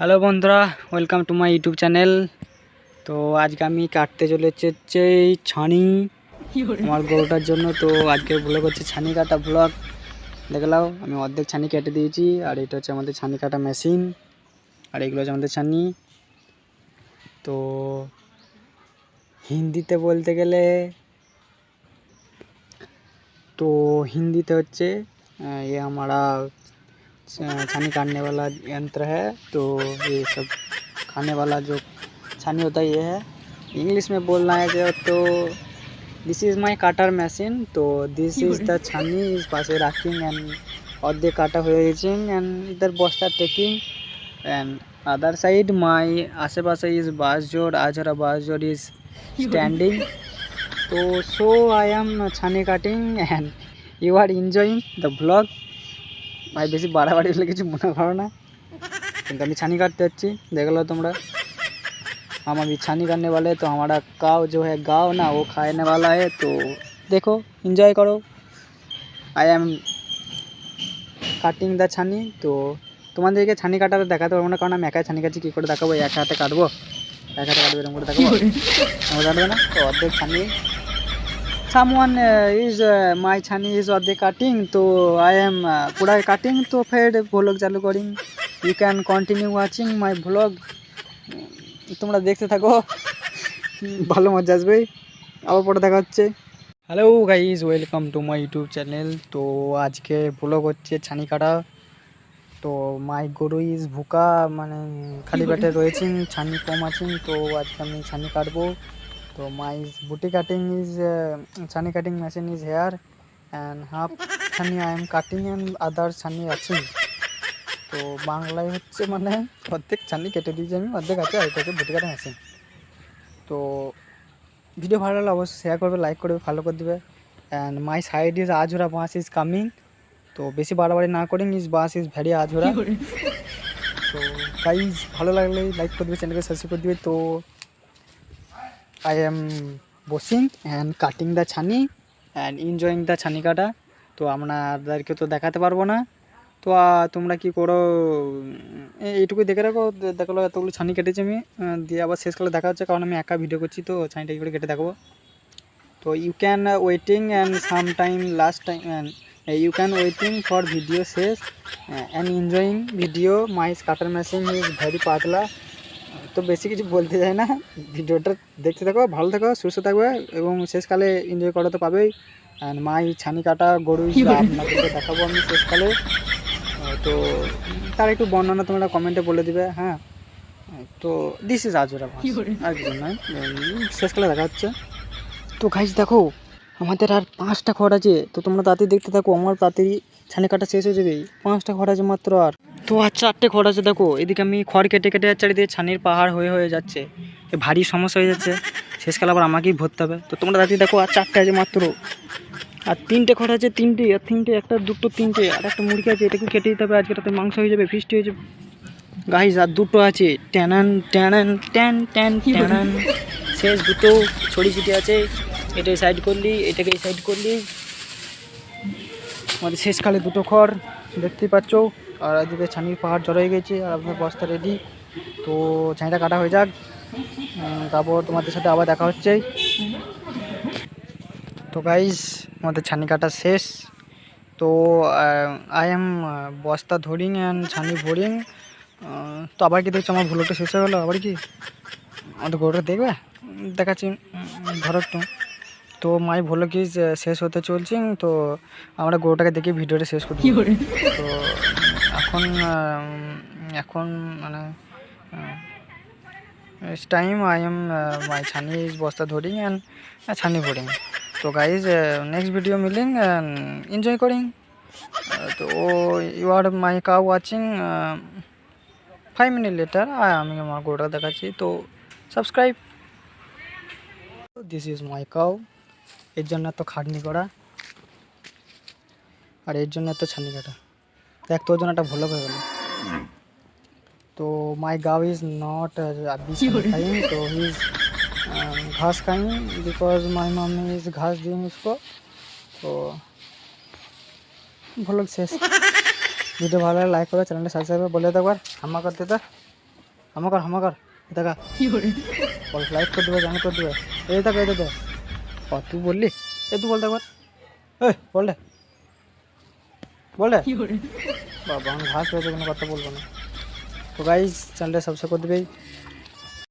Hello বন্ধুরা welcome to my YouTube channel তো আজকে আমি কাটতে চলেছে হচ্ছে এই ছানি আমার গরুটার জন্য তো আজকে ব্লগ হচ্ছে ছানি কাটা ব্লগ দেখলাও আমি অর্ধেক ছানি কেটে দিয়েছি আর এটা হচ্ছে আমাদের ছানি কাটা মেশিন আর এগুলো হচ্ছে আমাদের ছানি তো হিন্দিতে বলতে গেলে तो हिंदी तो হচ্ছে अ, ये हमारा छ- छानी काटने वाला यंत्र है तो ये सब खाने वाला जो छानी होता है, ये है। इंग्लिश में बोलना है जो तो this is my cutter machine तो दिस इज़ द छानी इज़ पास राखिंग एंड और दे हुए रेजिंग एंड इधर बस्ता taking and other side my आसे पास इज़ बास बासजोर आजरा बासजोर इज़ स्टैंडिंग तो सो आई एम छानी cutting and you are enjoying the blog ভাই বেশি বাড়াবাড়ি হলে কিছু মনে করো না কিন্তু আমি ছানি काटते যাচ্ছি देख लो তোমরা हम अभी छानी करने वाले हैं, तो हमारा काव जो है गाँव ना वो खाने वाला है तो देखो एंजॉय करो आई एम কাটিং দ্য ছানি তো তোমাদেরকে ছানি কাটাতে দেখাতে পারবো না কারণ আমি একাই ছানি কাটছি কী করে দেখাবো এক হাতে কাটবো এক হাতে কাটবো এরকম করে দেখাবো আমরা কাটবে না তো অর্ধেক ছানি someone uh, is uh, my chani is what they cutting so i am uh, pura cutting to চালু করিং you can continue watching my vlog তোমরা দেখতে থাকো ভালো মজা আসবে আবার পরে দেখা হচ্ছে hello guy is welcome to my YouTube channel তো আজকে ভ্লগ হচ্ছে ছানি কাটা তো মাই গরু ইজ ভুকা মানে খালি পেটে রয়েছেন ছানি কম আছেন তো আজকে আমি ছানি কাটবো তো মাই বুটি কাটিং ইজ ছানি cutting machine is here and half ছানি I am cutting and other ছানি আছে তো বাংলায় হচ্ছে মানে অর্ধেক ছানি কেটে দিয়েছি আমি অর্ধেক আছে আর হচ্ছে বুটি কাটিং মেশিন তো ভিডিও ভালো লাগলে অবশ্যই শেয়ার করবে লাইক করবে ফলো করে দেবে। অ্যান্ড মাই সাইড ইজ আজোরা বাস ইজ কামিং তো বেশি বাড়াবাড়ি না করেন ইজ বাস ইজ ভ্যারি আজোরা তো গাইজ ভালো লাগলে লাইক করে দেবে চ্যানেলকে সাবস্ক্রাইব করে দেবে। তো আই এম বসিং অ্যান্ড কাটিং দ্য ছানি অ্যান্ড এনজয়িং দ্য ছানি কাটা তো আপনাদেরকে তো দেখাতে পারব না। তো তোমরা কি করো উম, এই- এইটুকুই দেখে রাখো। দেখল এতগুলো ছানি কেটেছি আমি। দিয়ে আবার শেষকালে দেখা হচ্ছে কারণ আমি একা ভিডিও করছি তো ছানিটা করে কেটে দেখাবো? তো you can waiting and some time last time you can waiting for video শেষ and enjoying video মাইস cutter machine is very পাতলা। তো বেশি কিছু বলতে চাই না। ভিডিওটা দেখতে থাকো ভালো থাকো সুস্থ থাকবে এবং শেষকালে এনজয় করা তো পাবেই। অ্যান্ড মাই ছানি কাটা গরু আপনাদেরকে দেখাবো আমি শেষকালে। তো তার একটু বর্ণনা তোমরা কমেন্টে বলে দিবে হ্যাঁ? তো দিস ইজ আজরা আর কিছু নয় শেষকালে দেখা হচ্ছে। তো গাইজ দেখো আমাদের আর পাঁচটা খড় আছে। তো তোমরা তাড়াতাড়ি দেখতে থাকো, আমার তাড়াতাড়ি ছানি কাটা শেষ হয়ে যাবে। পাঁচটা খড় আছে মাত্র আর। তো আর চারটে খড় আছে দেখো, এদিকে আমি খড় কেটে কেটে চারিদিকে ছানির পাহাড় হয়ে হয়ে যাচ্ছে। ভারী সমস্যা হয়ে যাচ্ছে। শেষকালে আবার আমাকেই ভরতে হবে। তো তোমরা তাড়াতাড়ি দেখো, আর চারটে আছে মাত্র। আর তিনটে খড় আছে, তিনটে, আর তিনটে, একটা, দুটো, তিনটে, আর একটা মুরগি আছে, এটাকে কেটে দিতে হবে। আজকে রাতে মাংস হয়ে যাবে, ফিস্টি হয়ে যাবে। গাইজ আর দুটো আছে, ট্যানান ট্যানান, ট্যান ট্যান, ট্যানান। শেষ, দুটো ছড়ি ছিটে আছে। এটাই সাইড করলি এটাকে এই সাইড করলি। আমাদের শেষকালে দুটো খড় দেখতেই পাচ্ছ। আর এদিকে ছানির পাহাড় জড়ো হয়ে গেছে, আর আপনার বস্তা রেডি তো ছানিটা কাটা হয়ে যাক। তারপর তোমাদের সাথে আবার দেখা হচ্ছে। তো গাইজ আমাদের ছানি কাটা শেষ। তো আই এম বস্তা ধরিং অ্যান্ড ছানি ভরিং। তো আবার কি দেখছ? আমার ভুলোটা শেষ হয়ে গেলো? আবার কি? আমাদের গরুটা দেখবে? দেখাচ্ছি। ধরো একটু। তো মাই ভুলো কি শেষ হতে চলছি তো আমরা গরুটাকে দেখে ভিডিওটা শেষ করি তো এখন এখন মানে টাইম আই এম মাই ছানি ইজ বস্তা ধরিং অ্যান্ড ছানি ভরিং তো গাইজ নেক্সট ভিডিও মিলিং অ্যান্ড এনজয় করিং। তো ও you are my cow watching five minute later আমি আমার গরুটা দেখাচ্ছি। তো subscribe this is my cow এর জন্য এত খাটনি করা। আর এর জন্য এত ছানি কাটা। দেখ তোর জন্য একটা ভালো হয়ে গেল। তো মাই গাও ইজ নট খাইং তো ইজ um, ঘাস খাইং বিকজ মাই মামি ইজ ঘাস দিয়ে তো ভালো শেষ। ভিডিও ভালো লাগে লাইক করে চ্যানেলটা সাবস্ক্রাইব বলে দেবো আর হামা কর দিতে হামা কর হামা কর। দেখা লাইক করে দেবে জানি করে দেবে। এই দেখা এই দেখা। তুই বললি? এ তুই বলতে একবার। এই বল দে। বল বাবা আমি ঘাস হয়েছে কোনো কথা বলব না। তো গাইজ চ্যানেলটা সাবস্ক্রাইব করে দেবে